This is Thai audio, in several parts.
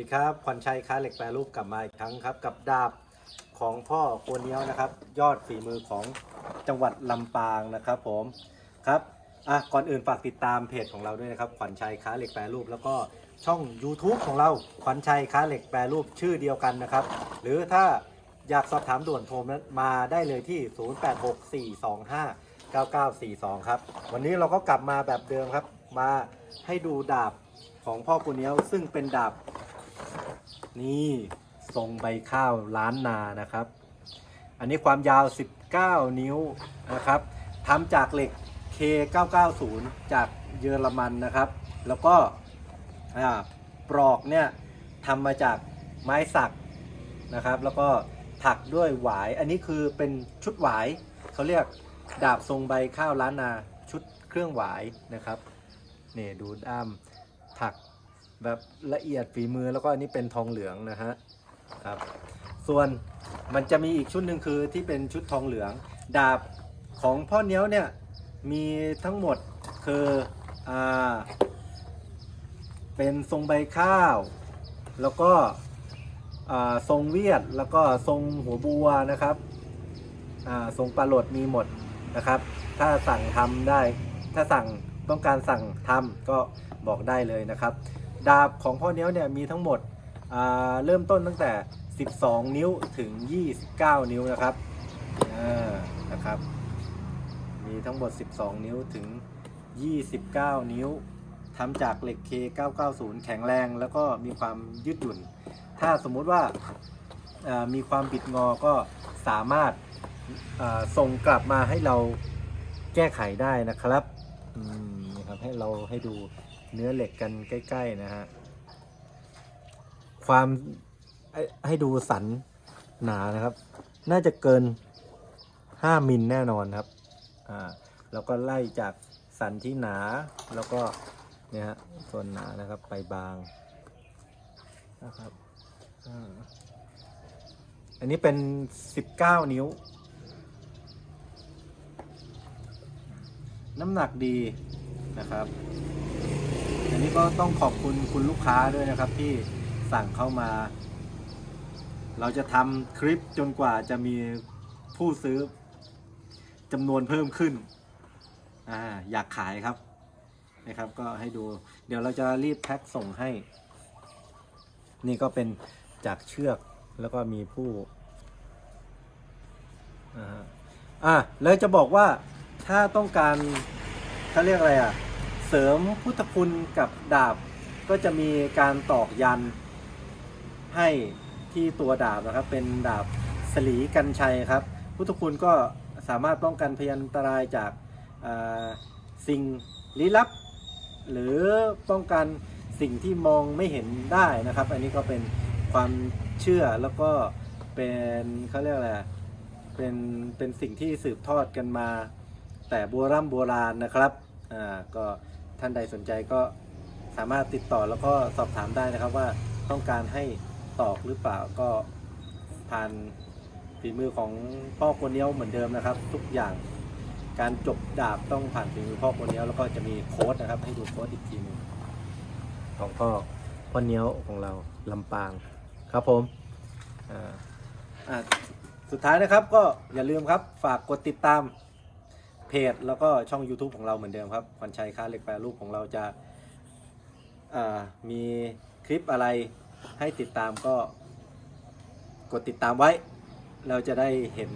ดีครับควันชัยค้าเหล็กแปรรูปกลับมาอีกครั้งครับ กับดาบของพ่อโกวนเนี้ยวนะครับ ยอดฝีมือของจังหวัดลำปางนะครับผมครับอะก่อนอื่นฝากติดตามเพจของเราด้วยนะครับขวัญชัยค้าเหล็กแปรรูป แล้วก็ช่อง YouTube ของเราขวัญชัยค้าเหล็กแปรรูปชื่อเดียวกันนะครับ หรือถ้าอยากสอบถามด่วนโทรมาได้เลยที่ 0864259942 ครับ วันนี้เราก็กลับมาแบบเดิมครับ มาให้ดูดาบของพ่อกุนเนียวซึ่งเป็นดาบ นี่ทรงใบข้าวล้านนานะครับ อันนี้ความยาว 19 นิ้วนะครับทำจากเหล็ก K990 จากเยอรมันนะครับ แล้วก็ปลอกเนี่ยทำมาจากไม้สักนะครับ แล้วก็ถักด้วยหวาย อันนี้คือเป็นชุดหวายเขาเรียกดาบทรงใบข้าวล้านนาชุดเครื่องหวายนะครับนี่ดูด้าม แบบละเอียดฝีมือแล้วก็อันนี้เป็นทองเหลืองนะฮะครับ ส่วนมันจะมีอีกชุดหนึ่งคือที่เป็นชุดทองเหลือง ดาบของพ่อเนี้ยวเนี่ยมีทั้งหมดคืออ่าเป็นทรงใบข้าว แล้วก็อ่าทรงเวียดแล้วก็ทรงหัวบัวนะครับอ่าทรงปลาโหลดมีหมดนะครับ ถ้าสั่งทำได้ ถ้าสั่งต้องการสั่งทำก็บอกได้เลยนะครับ ดาบของพ่อเนี้ยเนี่ยมีทั้งหมดเริ่มต้นตั้งแต่ 12 นิ้วถึง 29 นิ้วนะครับนะครับ มีทั้งหมด 12 นิ้วถึง 29 นิ้วทำจากเหล็ก K990 แข็งแรง แล้วก็มีความยืดหยุ่น ถ้าสมมุติว่ามีความบิดงอก็สามารถส่งกลับมาให้เราแก้ไขได้นะครับ อืม นะครับ ให้เราให้ดูเนื้อเหล็กกันใกล้ ๆ นะฮะ ความให้ให้ดูสันหนานะครับ น่าจะเกิน 5มิลแน่นอนครับ อ่าแล้วก็ไล่จากสันที่หนาแล้วก็เนี่ยฮะส่วนหนานะครับไปบางนะครับอันนี้เป็น 19 นิ้ว น้ำหนักดี นะครับ อันนี้ก็ต้องขอบคุณคุณลูกค้าด้วยนะครับที่สั่งเข้ามา เราจะทำคลิปจนกว่าจะมีผู้ซื้อจำนวนเพิ่มขึ้นออยากขายครับนะครับก็ให้ดู เดี๋ยวเราจะรีบแพ็คส่งให้ นี่ก็เป็นจากเชือกแล้วก็มีผู้อ่าแล้วจะบอกว่าถ้าต้องการ เขาเรียกอะไรอะ เสริมพุทธคุณกับดาบ ก็จะมีการตอกยันให้ที่ตัวดาบนะครับ เป็นดาบสลีกันชัยครับ พุทธคุณก็สามารถป้องกันพยันตรายจากาสิ่งลี้ลับ หรือป้องกันสิ่งที่มองไม่เห็นได้นะครับ อันนี้ก็เป็นความเชื่อแล้วก็เป็นเขาเรียกอะไรเป็นเป็นสิ่งที่สืบทอดกันมา แต่โบราณโบราณนะครับอ่าก็ท่านใดสนใจก็สามารถติดต่อแล้วก็สอบถามได้นะครับว่าต้องการให้ตอกหรือเปล่าก็ผ่านฝีมือของพ่อคนเนี้ยวเหมือนเดิมนะครับ ทุกอย่างการจบดาบต้องผ่านฝีมือพ่อคนเนี้ยวแล้วก็จะมีโค้ดนะครับ ให้ดูโค้ดอีกทีหนึงของพ่อพ่อเนี้ยวของเราลำปางครับผมอ่าอ่าสุดท้ายนะครับก็อย่าลืมครับฝากกดติดตาม เพจแล้วก็ช่อง YouTube ของเราเหมือนเดิมครับขวัญชัยค้าเหล็กแปรรูปของเราจะามีคลิปอะไรให้ติดตามก็กดติดตามไว้ เราจะได้เห็น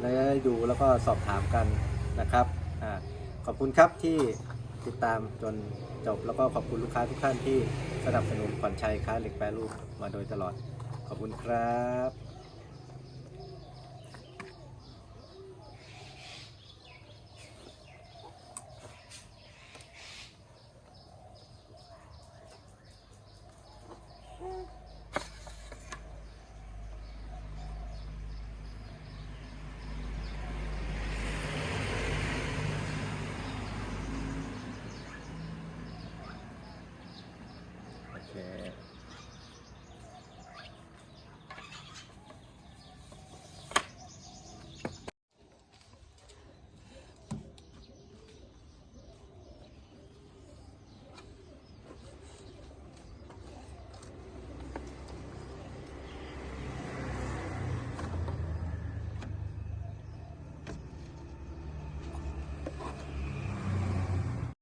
และได้ดูแล้วก็สอบถามกันนะครับอขอบคุณครับที่ติดตามจนจบแล้วก็ขอบคุณลูกค้าทุกท่านที่สนับสนุนขวัญชัยค้าเหล็กแปรรูปมาโดยตลอด ขอบคุณครับ